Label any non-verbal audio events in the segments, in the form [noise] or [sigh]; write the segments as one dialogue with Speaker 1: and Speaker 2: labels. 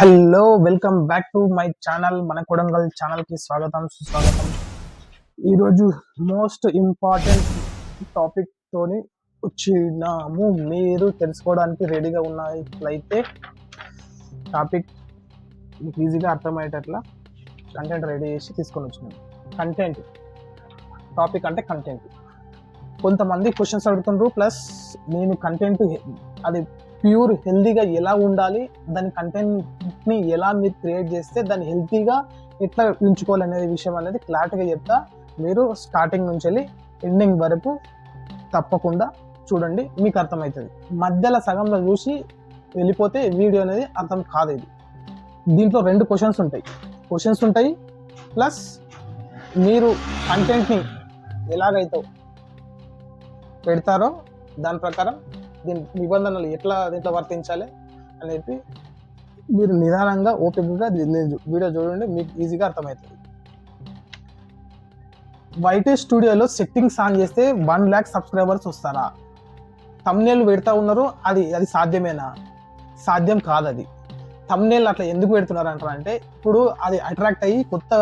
Speaker 1: Hello welcome back to my channel మన కొడంగల్ ఛానల్కి స్వాగతం సుస్వాగతం. ఈరోజు మోస్ట్ ఇంపార్టెంట్ టాపిక్ తోని వచ్చినాము. మీరు తెలుసుకోవడానికి రెడీగా ఉన్నట్లయితే టాపిక్ ఈజీగా అర్థమయ్యేటట్లా కంటెంట్ రెడీ చేసి తీసుకొని వచ్చినాము కంటెంట్ టాపిక్ అంటే కంటెంట్ కొంతమంది క్వశ్చన్స్ అడుగుతుండ్రు ప్లస్ నేను కంటెంట్ అది ప్యూర్ హెల్తీగా ఎలా ఉండాలి దాని కంటెంట్ని ఎలా మీరు క్రియేట్ చేస్తే దాన్ని హెల్తీగా ఎట్లా ఉంచుకోవాలనే విషయం అనేది క్లారిటీగా చెప్తా. మీరు స్టార్టింగ్ నుంచి వెళ్ళి ఎండింగ్ వరకు తప్పకుండా చూడండి మీకు అర్థమవుతుంది. మధ్యలో సగంలో చూసి వెళ్ళిపోతే వీడియో అనేది అర్థం కాదు ఇది. దీంట్లో రెండు క్వశ్చన్స్ ఉంటాయి. క్వశ్చన్స్ ఉంటాయి ప్లస్ మీరు కంటెంట్ని ఎలాగైతే పెడతారో దాని ప్రకారం దీని నిబంధనలు ఎట్లా దీంట్లో వర్తించాలి అనేది మీరు నిదానంగా ఓపికగా వీడియో చూడండి మీకు ఈజీగా అర్థమవుతుంది. వైటే స్టూడియోలో సెట్టింగ్స్ ఆన్ చేస్తే వన్ ల్యాక్ సబ్స్క్రైబర్స్ వస్తారా? తమ్నేల్ పెడతా ఉన్నారు అది అది సాధ్యమేనా? సాధ్యం కాదు అది తమ్నేల్ అట్లా ఎందుకు పెడుతున్నారు అంటారు అంటే ఇప్పుడు అది అట్రాక్ట్ అయ్యి కొత్త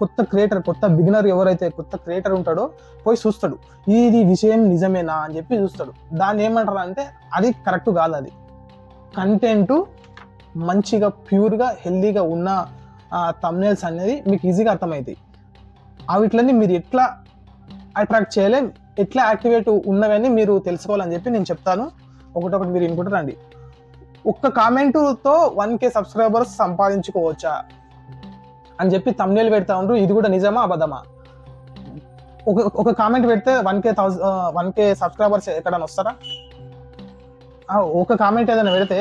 Speaker 1: కొత్త క్రియేటర్ కొత్త బిగినర్ ఎవరైతే కొత్త క్రియేటర్ ఉంటాడో పోయి చూస్తాడు. ఇది విషయం నిజమేనా అని చెప్పి చూస్తాడు. దాన్ని ఏమంటారు అంటే అది కరెక్ట్ కాదు అది. కంటెంట్ మంచిగా ప్యూర్గా హెల్దీగా ఉన్న తమ్నేల్స్ అనేది మీకు ఈజీగా అర్థమవుతాయి. అవిట్లని మీరు ఎట్లా అట్రాక్ట్ చేయలేం ఎట్లా యాక్టివేట్ ఉన్నవని మీరు తెలుసుకోవాలని చెప్పి నేను చెప్తాను. ఒకటొకటి మీరు వినుకుంటారండి ఒక్క కామెంటుతో వన్ కే సబ్స్క్రైబర్స్ సంపాదించుకోవచ్చా? అని చెప్పి తమ్నేల్ పెడతా ఉండరు. ఇది కూడా నిజమా అబద్ధమా? ఒక ఒక కామెంట్ పెడితే one K thousand one K subscribers ఎక్కడైనా వస్తారా? ఒక కామెంట్ ఏదైనా పెడితే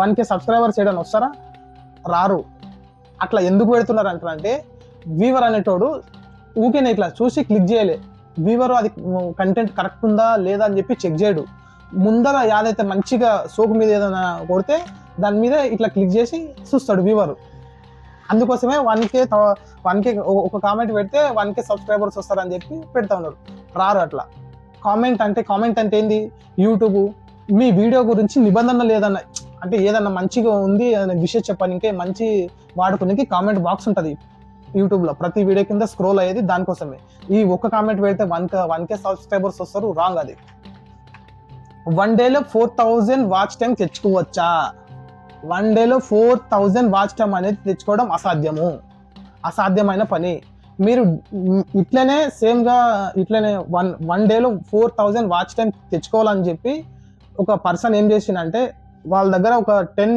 Speaker 1: వన్ కే సబ్స్క్రైబర్స్ ఏదైనా వస్తారా? రారు. అట్లా ఎందుకు పెడుతున్నారు అంటారంటే వీవర్ అనేటోడు ఊకేనే ఇట్లా చూసి క్లిక్ చేయలే. వీవర్ అది కంటెంట్ కరెక్ట్ ఉందా లేదా అని చెప్పి చెక్ చేయడు. ముందర యాదైతే మంచిగా సోపు మీద ఏదైనా కొడితే దాని మీద ఇట్లా క్లిక్ చేసి చూస్తాడు వీవరు అందుకోసమే వన్ కే వన్ కే ఒక కామెంట్ పెడితే వన్ కే సబ్స్క్రైబర్స్ వస్తారని చెప్పి పెడతా ఉన్నారు. రారు అట్లా. కామెంట్ అంటే కామెంట్ అంటే ఏంది? యూట్యూబ్ మీ వీడియో గురించి నిబంధన లేదన్న అంటే ఏదన్నా మంచిగా ఉంది ఏదైనా విషయం చెప్పడానికి మంచి వాడుకునేకి కామెంట్ బాక్స్ ఉంటుంది యూట్యూబ్లో ప్రతి వీడియో కింద స్క్రోల్ అయ్యేది దానికోసమే. ఈ ఒక్క కామెంట్ పెడితే one K one K subscribers వస్తారు రాంగ్ అది. వన్ డేలో ఫోర్ థౌజండ్ వాచ్ టైం తెచ్చుకోవచ్చా? వన్ డేలో ఫోర్ థౌజండ్ వాచ్ టైం అనేది తెచ్చుకోవడం అసాధ్యము. అసాధ్యమైన పని. మీరు ఇట్లనే సేమ్గా ఇట్లనే వన్ వన్ డేలో ఫోర్ థౌజండ్ వాచ్ టైం తెచ్చుకోవాలని చెప్పి ఒక పర్సన్ ఏం చేసిందంటే వాళ్ళ దగ్గర ఒక టెన్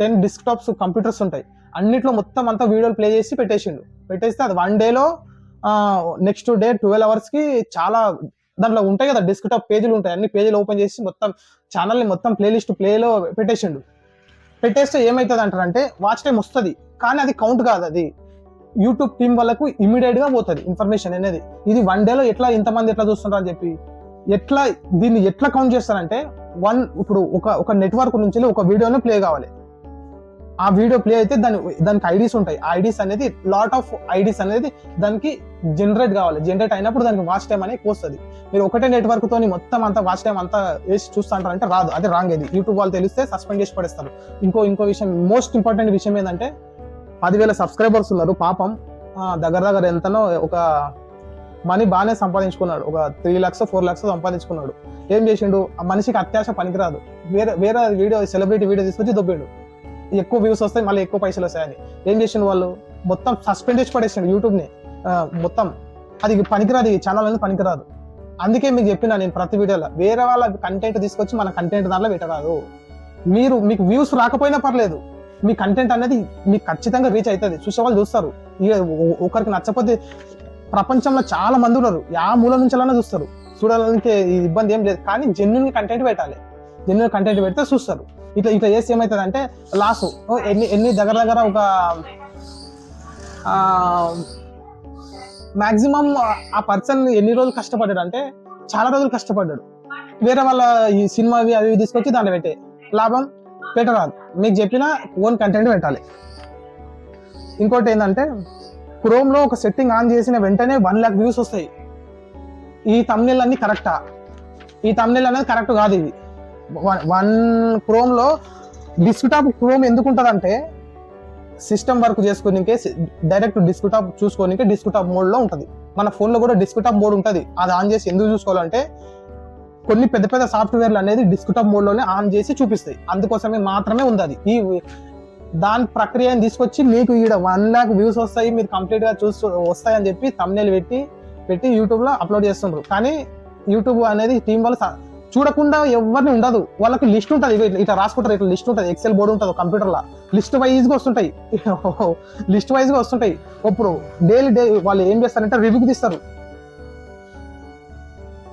Speaker 1: టెన్ డెస్క్టాప్స్ కంప్యూటర్స్ ఉంటాయి. అన్నిట్లో మొత్తం అంతా వీడియోలు ప్లే చేసి పెట్టేసిండు. పెట్టేస్తే అది వన్ డేలో నెక్స్ట్ డే ట్వెల్వ్ అవర్స్కి చాలా దాంట్లో ఉంటాయి కదా డెస్క్టాప్ పేజీలు ఉంటాయి. అన్ని పేజీలు ఓపెన్ చేసి మొత్తం ఛానల్ని మొత్తం ప్లేలిస్ట్ ప్లేలో పెట్టేసిండు. పెట్టేస్తే ఏమవుతుంది అంటారంటే వాచ్ టైం వస్తుంది కానీ అది కౌంట్ కాదు అది. యూట్యూబ్ టీం వాళ్ళకు ఇమీడియట్గా పోతుంది ఇన్ఫర్మేషన్ అనేది. ఇది వన్ డేలో ఎట్లా ఇంతమంది ఎట్లా చూస్తున్నారు అని చెప్పి. ఎట్లా దీన్ని ఎట్లా కౌంట్ చేస్తారంటే వన్ ఇప్పుడు ఒక ఒక నెట్వర్క్ నుంచి ఒక వీడియోనే ప్లే కావాలి. ఆ వీడియో ప్లే అయితే దాని దానికి ఐడీస్ ఉంటాయి. ఆ ఐడీస్ అనేది లాట్ ఆఫ్ ఐడీస్ అనేది దానికి జనరేట్ కావాలి. జనరేట్ అయినప్పుడు దానికి వాచ్ టైం అనేది వస్తుంది మీరు ఒకటే నెట్వర్క్ తోని మొత్తం అంతా వాచ్ టైం అంతా వేసి చూస్తా అంటే రాదు. అది రాంగ్ ఇది. యూట్యూబ్ వాళ్ళు తెలిస్తే సస్పెండ్ చేసి పడేస్తారు. ఇంకో ఇంకో విషయం మోస్ట్ ఇంపార్టెంట్ విషయం ఏంటంటే పదివేల సబ్స్క్రైబర్స్ ఉన్నారు. పాపం దగ్గర దగ్గర ఎంతనో ఒక మనీ బాగానే సంపాదించుకున్నాడు. ఒక త్రీ ల్యాక్స్ ఫోర్ లాక్స్ సంపాదించుకున్నాడు. ఏం చేసిండు? ఆ మనిషికి అత్యాశ పనికిరాదు. వేరే వేరే వీడియో సెలబ్రిటీ వీడియో తీసుకొచ్చి దొబ్బిండు. ఎక్కువ వ్యూస్ వస్తాయి మళ్ళీ ఎక్కువ పైసలు వస్తాయని. ఏం చేసిండు వాళ్ళు? మొత్తం సస్పెండ్ చేసి పడేసిండు యూట్యూబ్ని. మొత్తం. అది పనికిరాదు ఈ ఛానల్ అనేది పనికిరాదు. అందుకే మీకు చెప్పిన నేను ప్రతి వీడియోలో వేరే వాళ్ళ కంటెంట్ తీసుకొచ్చి మన కంటెంట్ దాంట్లో పెట్టరాదు. మీరు మీకు వ్యూస్ రాకపోయినా పర్లేదు. మీ కంటెంట్ అనేది మీకు ఖచ్చితంగా రీచ్ అవుతుంది చూసే వాళ్ళు చూస్తారు. ఇక ఒకరికి నచ్చపోతే ప్రపంచంలో చాలా మంది ఉన్నారు. యా మూల నుంచి చూస్తారు. చూడాలంటే ఇబ్బంది ఏం లేదు. కానీ జెన్యున్ కంటెంట్ పెట్టాలి. జెన్యున్ కంటెంట్ పెడితే చూస్తారు. ఇట్లా ఇట్లా చేస్తే ఏమవుతుంది అంటే లాస్ ఎన్ని ఎన్ని దగ్గర దగ్గర ఒక మ్యాక్సిమం ఆ పర్సన్ ఎన్ని రోజులు కష్టపడ్డాడు అంటే చాలా రోజులు కష్టపడ్డాడు. వేరే వాళ్ళ ఈ సినిమా అవి అవి తీసుకొచ్చి దాంట్లో పెట్టే. లాభం పెట్టరాదు. మీకు చెప్పిన ఓన్ కంటెంట్ పెట్టాలి. ఇంకోటి ఏంటంటే క్రోమ్లో ఒక సెట్టింగ్ ఆన్ చేసిన వెంటనే వన్ ల్యాక్ వ్యూస్ వస్తాయి. ఈ తమ్నెల్ అన్ని కరెక్టా ఈ తమ్నెల్ అనేది కరెక్ట్ కాదు ఇది. వన్ క్రోమ్లో డెస్క్టాప్ క్రోమ్ ఎందుకు ఉంటుందంటే అంటే సిస్టమ్ వర్క్ చేసుకోనికే డైరెక్ట్ డిస్క్టాప్ చూసుకోనికే డిస్క్టాప్ మోడ్లో ఉంటుంది. మన ఫోన్లో కూడా డిస్క్టాప్ మోడ్ ఉంటుంది. అది ఆన్ చేసి ఎందుకు చూసుకోవాలంటే కొన్ని పెద్ద పెద్ద సాఫ్ట్వేర్లు అనేది డిస్క్టాప్ మోడ్లోనే ఆన్ చేసి చూపిస్తాయి. అందుకోసమే మాత్రమే ఉంది అది. ఈ దాని ప్రక్రియను తీసుకొచ్చి మీకు ఈడ వన్ లాక్ వ్యూస్ వస్తాయి మీరు కంప్లీట్గా వస్తాయి వస్తాయని చెప్పి తమ్నేలు పెట్టి పెట్టి యూట్యూబ్లో అప్లోడ్ చేస్తుండ్రు. కానీ యూట్యూబ్ అనేది టీం వాళ్ళు చూడకుండా ఎవరిని ఉండదు. వాళ్ళకి లిస్ట్ ఉంటుంది. ఇట్లా- రాసుకుంటారు. ఇట్లా లిస్ట్ ఉంటుంది. ఎక్సెల్ బోర్డు ఉంటుంది కంప్యూటర్లో లిస్ట్ వైజ్గా వస్తుంటాయి. [laughs] లిస్ట్ వైజ్గా వస్తుంటాయి. ఇప్పుడు డైలీ డే వాళ్ళు ఏం చేస్తారంటే రివ్యూకి తీస్తారు.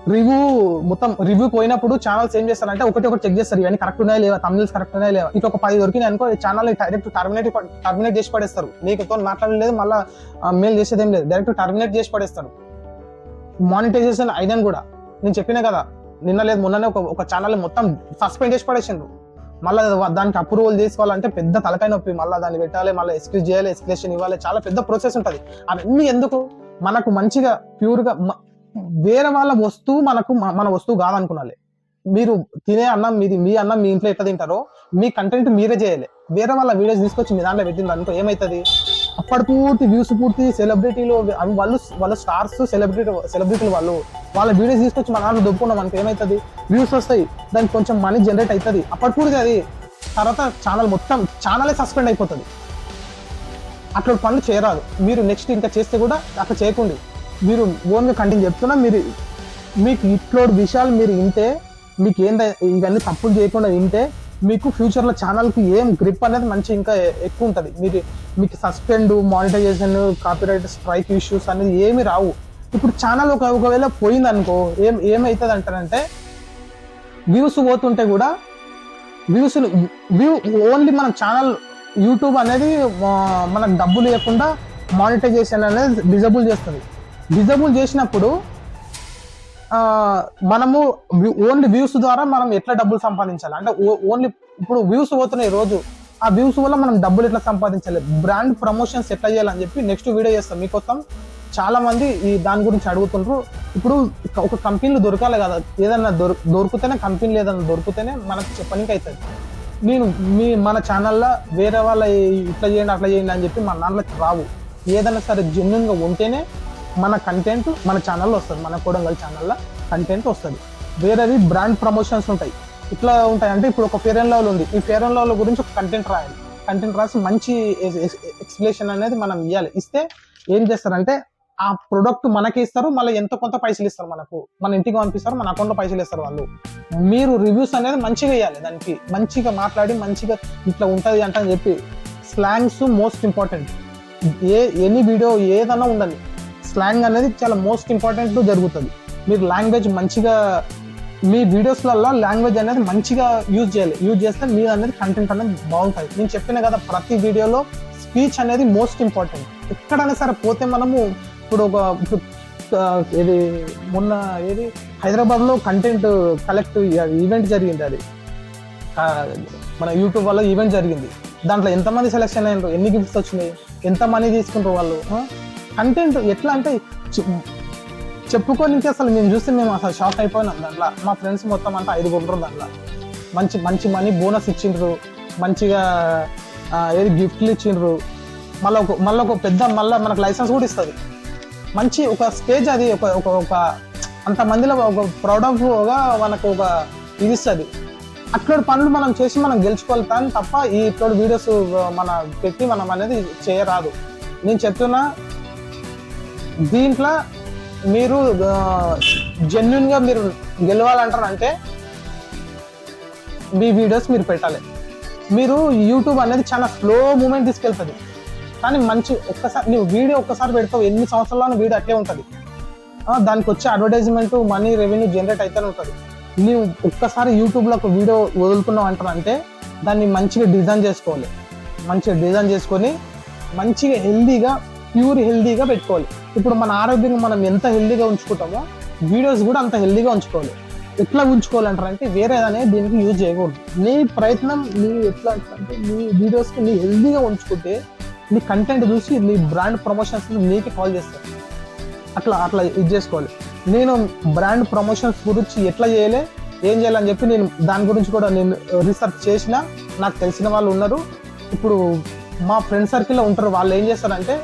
Speaker 1: రివ్యూ మొత్తం రివ్యూ పోయినప్పుడు ఛానల్స్ ఏం చేస్తారంటే ఒకటి ఒకటి చెక్ చేస్తారు. ఇవన్నీ కరెక్ట్ ఉన్నాయా లేవా? తమిళస్ కరెక్ట్ ఉన్నాయా లేవా? ఇటు ఒక పది దొరికినాయి అనుకో ఛానల్ డైరెక్ట్ టర్మినేట్ టర్మినేట్ చేసి పడేస్తారు. నీకుతో మాట్లాడలేదు మళ్ళీ మెయిల్ చేసేది ఏం లేదు. డైరెక్ట్ టర్మినేట్ చేసి పడేస్తారు. మానిటైజేషన్ అయినా కూడా. నేను చెప్పినా కదా నిన్న లేదు మొన్ననే ఒక ఒక ఛానల్ మొత్తం సస్పెండ్ చేసి పడేసిండ్రు. మళ్ళీ దానికి అప్రూవల్ తీసుకోవాలంటే పెద్ద తలకాయ నొప్పి మళ్ళీ దాన్ని పెట్టాలి మళ్ళీ ఎక్స్క్యూజ్ చేయాలి ఎక్స్ప్లెషన్ ఇవ్వాలి చాలా పెద్ద ప్రాసెస్ ఉంటుంది. అవన్నీ ఎందుకు? మనకు మంచిగా ప్యూర్గా వేరే వాళ్ళ వస్తువు మనకు మన వస్తువు కాదనుకున్నాలి మీరు తినే అన్నం మీది మీ అన్నం మీ ఇంట్లో ఎట్లా తింటారో మీ కంటెంట్ మీరే చేయాలి. వేరే వాళ్ళ వీడియోస్ తీసుకొచ్చి మీ దాంట్లో పెట్టింది అనుకో ఏమవుతుంది అప్పటి పూర్తి వ్యూస్ పూర్తి సెలబ్రిటీలు అవి వాళ్ళు వాళ్ళ స్టార్స్ సెలబ్రిటీ సెలబ్రిటీలు వాళ్ళు వాళ్ళ వీడియోస్ తీసుకొచ్చి మన దాంట్లో దొప్పుకున్నాం మనకి ఏమవుతుంది వ్యూస్ వస్తాయి. దానికి కొంచెం మనీ జనరేట్ అవుతుంది అప్పటి పూర్తి అది. తర్వాత ఛానల్ మొత్తం ఛానలే సస్పెండ్ అయిపోతుంది. అట్లాంటి పనులు చేయరాదు. మీరు నెక్స్ట్ ఇంకా చేస్తే కూడా అట్లా చేయకండి. మీరు ఓన్గా కంటిన్యూ చెప్తున్నా మీరు మీకు ఇట్లో విషయాలు మీరు వింటే మీకు ఏంద ఇవన్నీ తప్పులు చేయకుండా వింటే మీకు ఫ్యూచర్లో ఛానల్కి ఏం గ్రిప్ అనేది మంచి ఇంకా ఎక్కువ ఉంటుంది. మీరు మీకు suspend monetisation copyright strike issues అనేది ఏమి రావు. ఇప్పుడు ఛానల్ ఒక ఒకవేళ పోయింది అనుకో ఏం ఏమవుతుంది అంటారంటే వ్యూస్ పోతుంటే కూడా వ్యూస్ వ్యూ ఓన్లీ మన ఛానల్ యూట్యూబ్ అనేది మనకు డబ్బులు ఇవ్వకుండా మానిటైజేషన్ అనేది డిజబుల్ చేస్తుంది. డిజబుల్ చేసినప్పుడు మనము ఓన్లీ వ్యూస్ ద్వారా మనం ఎట్లా డబ్బులు సంపాదించాలి? అంటే ఓన్లీ ఇప్పుడు వ్యూస్ పోతున్నాయి రోజు. ఆ వ్యూస్ వల్ల మనం డబ్బులు ఎట్లా సంపాదించాలి? బ్రాండ్ ప్రమోషన్స్ ఎట్లా చేయాలని చెప్పి నెక్స్ట్ వీడియో చేస్తాం. మీకోసం చాలా మంది ఈ దాని గురించి అడుగుతుండ్రు. ఇప్పుడు ఒక కంపెనీలు దొరకాలి కదా. ఏదన్నా దొర దొరికితేనే కంపెనీలు ఏదన్నా దొరికితేనే మనకు చెప్పడానికి అవుతుంది నేను మీ మన ఛానల్లో వేరే వాళ్ళ ఇట్లా చేయండి అట్లా చేయండి అని చెప్పి మన దాంట్లోకి రావు. ఏదైనా సరే జెన్యున్గా ఉంటేనే మన కంటెంట్ మన ఛానల్లో వస్తుంది. మన కూడంగల్ ఛానల్లో కంటెంట్ వస్తుంది. వేరేది బ్రాండ్ ప్రమోషన్స్ ఉంటాయి. ఇట్లా ఉంటాయి అంటే ఇప్పుడు ఒక ఫేర్ అండ్ లవ్లో ఉంది. ఈ ఫేర్ అండ్ లవ్ల గురించి ఒక కంటెంట్ రాయాలి. కంటెంట్ రాసి మంచి ఎక్స్ప్లెనేషన్ అనేది మనం ఇవ్వాలి ఇస్తే ఏం చేస్తారంటే ఆ ప్రొడక్ట్ మనకి ఇస్తారు మళ్ళీ ఎంత కొంత పైసలు ఇస్తారు మనకు. మన ఇంటికి పంపిస్తారు మన అకౌంట్లో పైసలు ఇస్తారు వాళ్ళు. మీరు రివ్యూస్ అనేది మంచిగా ఇవ్వాలి దానికి. మంచిగా మాట్లాడి మంచిగా ఇట్లా ఉంటుంది అంట అని చెప్పి. Slangs most important a any video ఏదన్నా ఉండాలి స్లాంగ్ అనేది చాలా మోస్ట్ ఇంపార్టెంట్ జరుగుతుంది. మీరు లాంగ్వేజ్ మంచిగా మీ వీడియోస్లలో లాంగ్వేజ్ అనేది మంచిగా యూజ్ చేయాలి. యూజ్ చేస్తే మీరు అనేది కంటెంట్ అనేది బాగుంటుంది. నేను చెప్పిన కదా ప్రతి వీడియోలో స్పీచ్ అనేది మోస్ట్ ఇంపార్టెంట్ ఎక్కడైనా సరే పోతే మనము ఇప్పుడు ఒక ఇప్పుడు ఇది మొన్న ఏది హైదరాబాద్లో కంటెంట్ కలెక్ట్ ఈవెంట్ జరిగింది అది. మన యూట్యూబ్ వల్ల ఈవెంట్ జరిగింది. దాంట్లో ఎంతమంది సెలెక్షన్ అయినారు ఎన్ని గిఫ్ట్స్ వచ్చినాయి? ఎంత మనీ తీసుకుంటారు వాళ్ళు కంటెంట్ ఎట్లా అంటే చె- చెప్పుకోనికి అసలు మేము చూస్తే మేము అసలు షాక్ అయిపోయినాం దాంట్లో. మా ఫ్రెండ్స్ మొత్తం అంతా ఐదు కొంటారు దాంట్లో. మంచి మంచి మనీ బోనస్ ఇచ్చిండ్రు. మంచిగా ఏది గిఫ్ట్లు ఇచ్చిండ్రు. మళ్ళీ ఒక మళ్ళీ ఒక పెద్ద మళ్ళీ మనకు లైసెన్స్ కూడా ఇస్తుంది. మంచి ఒక స్టేజ్ అది ఒక ఒక ఒక అంత మందిలో ఒక ప్రౌడ్ ఆఫ్గా మనకు ఒక ఇది ఇస్తుంది. అట్లాంటి పనులు మనం చేసి మనం గెలుచుకోవాలి తప్ప ఈ ఇట్లాంటి వీడియోస్ మన పెట్టి మనం అనేది చేయరాదు. నేను చెప్తున్నా దీంట్లో మీరు జెన్యున్గా మీరు గెలవాలంటారంటే మీ వీడియోస్ మీరు పెట్టాలి. మీరు యూట్యూబ్ అనేది చాలా స్లో మూమెంట్ తీసుకెళ్తుంది. కానీ మంచి ఒక్కసారి నువ్వు వీడియో ఒక్కసారి పెడతావు ఎన్ని సంవత్సరాల వీడియో అట్లే ఉంటుంది. దానికి వచ్చే అడ్వర్టైజ్మెంట్ మనీ రెవెన్యూ జనరేట్ అయితేనే ఉంటుంది. నువ్వు ఒక్కసారి యూట్యూబ్లో ఒక వీడియో వదులుకున్నావు అంటారంటే దాన్ని మంచిగా డిజైన్ చేసుకోవాలి. మంచిగా డిజైన్ చేసుకొని మంచిగా హెల్దీగా ప్యూర్ హెల్దీగా పెట్టుకోవాలి. ఇప్పుడు మన ఆరోగ్యంగా మనం ఎంత హెల్దీగా ఉంచుకుంటామో వీడియోస్ కూడా అంత హెల్దీగా ఉంచుకోవాలి. ఎట్లా ఉంచుకోవాలంటారంటే వేరే అనేది దీనికి యూజ్ చేయకూడదు. నీ ప్రయత్నం నీ ఎట్లా అంటే నీ వీడియోస్కి నీ హెల్దీగా ఉంచుకుంటే నీ కంటెంట్ చూసి నీ బ్రాండ్ ప్రమోషన్స్ నీకే కాల్ చేస్తారు. అట్లా అట్లా ఇది చేసుకోవాలి. నేను బ్రాండ్ ప్రమోషన్స్ గురించి ఎట్లా చేయలే ఏం చేయాలని చెప్పి నేను దాని గురించి కూడా నేను రీసెర్చ్ చేసిన నాకు తెలిసిన వాళ్ళు ఉన్నారు. ఇప్పుడు మా ఫ్రెండ్ సర్కిల్లో ఉంటారు. వాళ్ళు ఏం చేస్తారంటే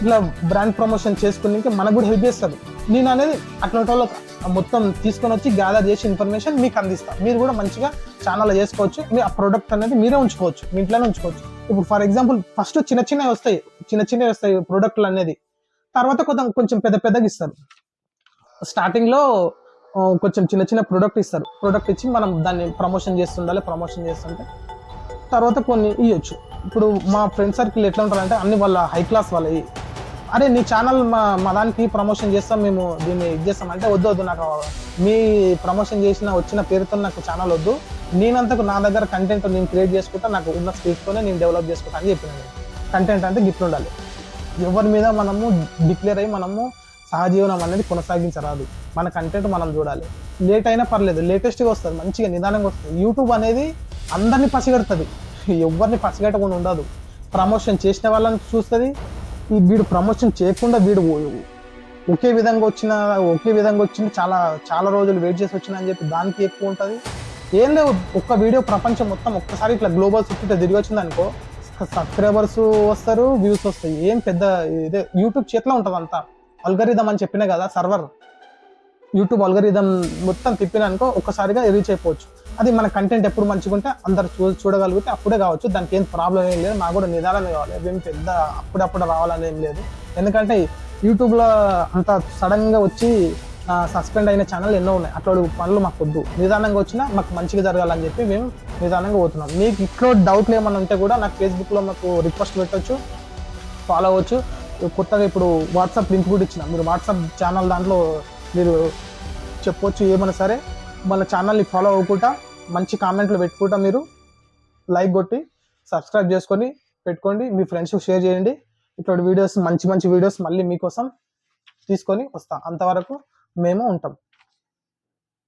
Speaker 1: ఇట్లా బ్రాండ్ ప్రమోషన్ చేసుకునేకి మనకు కూడా హెల్ప్ చేస్తారు నేను అనేది అట్లాంటి వాళ్ళకి మొత్తం తీసుకొని వచ్చి గ్యాదర్ చేసి ఇన్ఫర్మేషన్ మీకు అందిస్తాను మీరు కూడా మంచిగా ఛానల్ చేసుకోవచ్చు. మీ ఆ ప్రోడక్ట్ అనేది మీరే ఉంచుకోవచ్చు. మీ ఇంట్లోనే ఉంచుకోవచ్చు. ఇప్పుడు ఫర్ ఎగ్జాంపుల్ ఫస్ట్ చిన్న చిన్నవి వస్తాయి. చిన్న చిన్నవి వస్తాయి ప్రోడక్ట్లు అనేది. తర్వాత కొంచెం కొంచెం పెద్ద పెద్దగా ఇస్తారు. స్టార్టింగ్లో కొంచెం చిన్న చిన్న ప్రోడక్ట్ ఇస్తారు. ప్రోడక్ట్ ఇచ్చి మనం దాన్ని ప్రమోషన్ చేస్తుండాలి. ప్రమోషన్ చేస్తుంటే తర్వాత కొన్ని ఇవ్వచ్చు ఇప్పుడు మా ఫ్రెండ్ సర్కిల్ ఎట్లా ఉంటారంటే అన్ని వాళ్ళ హై క్లాస్ వాళ్ళవి అరే నీ ఛానల్ మా మా దానికి ప్రమోషన్ చేస్తాం మేము దీన్ని ఇది చేస్తాం. అంటే వద్దు వద్దు నాకు మీ ప్రమోషన్ చేసిన వచ్చిన పేరుతో నాకు ఛానల్ వద్దు. నేనంతకు నా దగ్గర కంటెంట్ నేను క్రియేట్ చేసుకుంటా నాకు ఉన్న స్కిల్స్తోనే నేను డెవలప్ చేసుకుంటా అని చెప్పిన కంటెంట్ అంటే గిఫ్ట్ ఉండాలి. ఎవరి మీద మనము డిక్లేర్ అయ్యి మనము సహజీవనం అనేది కొనసాగించరాదు. మన కంటెంట్ మనం చూడాలి. లేట్ అయినా పర్లేదు లేటెస్ట్గా వస్తుంది మంచిగా నిదానంగా వస్తుంది. యూట్యూబ్ అనేది అందరినీ పసిగడుతుంది. ఎవరిని పసిగట్టకుండా ఉండదు. ప్రమోషన్ చేసిన వాళ్ళని చూస్తుంది. ఈ వీడు ప్రమోషన్ చేయకుండా వీడు ఒకే విధంగా వచ్చిన ఒకే విధంగా వచ్చింది చాలా చాలా రోజులు వెయిట్ చేసి వచ్చిన అని చెప్పి దానికి ఎక్కువ ఉంటుంది. ఏం లేవు ఒక్క వీడియో ప్రపంచం మొత్తం ఒక్కసారి ఇట్లా గ్లోబల్ చుట్టూ తిరిగి వచ్చింది అనుకో సబ్స్క్రైబర్స్ వస్తారు వ్యూస్ వస్తాయి. ఏం పెద్ద ఇదే యూట్యూబ్ చేతిలో ఉంటుంది అంతా. అల్గరిథం అని చెప్పినా కదా సర్వర్. యూట్యూబ్ అల్గరిథం మొత్తం తిప్పిన అనుకో ఒక్కసారిగా రీచ్ అయిపోవచ్చు. అది మన కంటెంట్ ఎప్పుడు మంచిగా ఉంటే అందరు చూ చూడగలిగితే అప్పుడే కావచ్చు. దానికి ఏం ప్రాబ్లం ఏం లేదు. మాకు కూడా నిదానం కావాలి. ఏం పెద్ద అప్పుడప్పుడు రావాలని ఏం లేదు. ఎందుకంటే యూట్యూబ్లో అంత సడన్గా వచ్చి సస్పెండ్ అయిన ఛానల్ ఎన్నో ఉన్నాయి. అట్లా పనులు మాకు వద్దు. నిదానంగా వచ్చినా మాకు మంచిగా జరగాలని చెప్పి మేము నిదానంగా పోతున్నాం. మీకు ఇట్లో డౌట్లు ఏమైనా ఉంటే కూడా నాకు ఫేస్బుక్లో మాకు రిక్వెస్ట్ పెట్టవచ్చు ఫాలో అవ్వచ్చు. కొత్తగా ఇప్పుడు వాట్సాప్ లింక్ కూడా ఇచ్చిన. మీరు వాట్సాప్ ఛానల్ దాంట్లో మీరు చెప్పవచ్చు ఏమైనా సరే. మన ఛానల్ని ఫాలో అవ్వకుండా మంచి కామెంట్లు పెట్టుకుంటా మీరు. లైక్ కొట్టి సబ్స్క్రైబ్ చేసుకొని పెట్టుకోండి. మీ ఫ్రెండ్స్కి షేర్ చేయండి. ఇట్లాంటి వీడియోస్ మంచి మంచి వీడియోస్ మళ్ళీ మీకోసం తీసుకొని వస్తాం. అంతవరకు మేము ఉంటాం.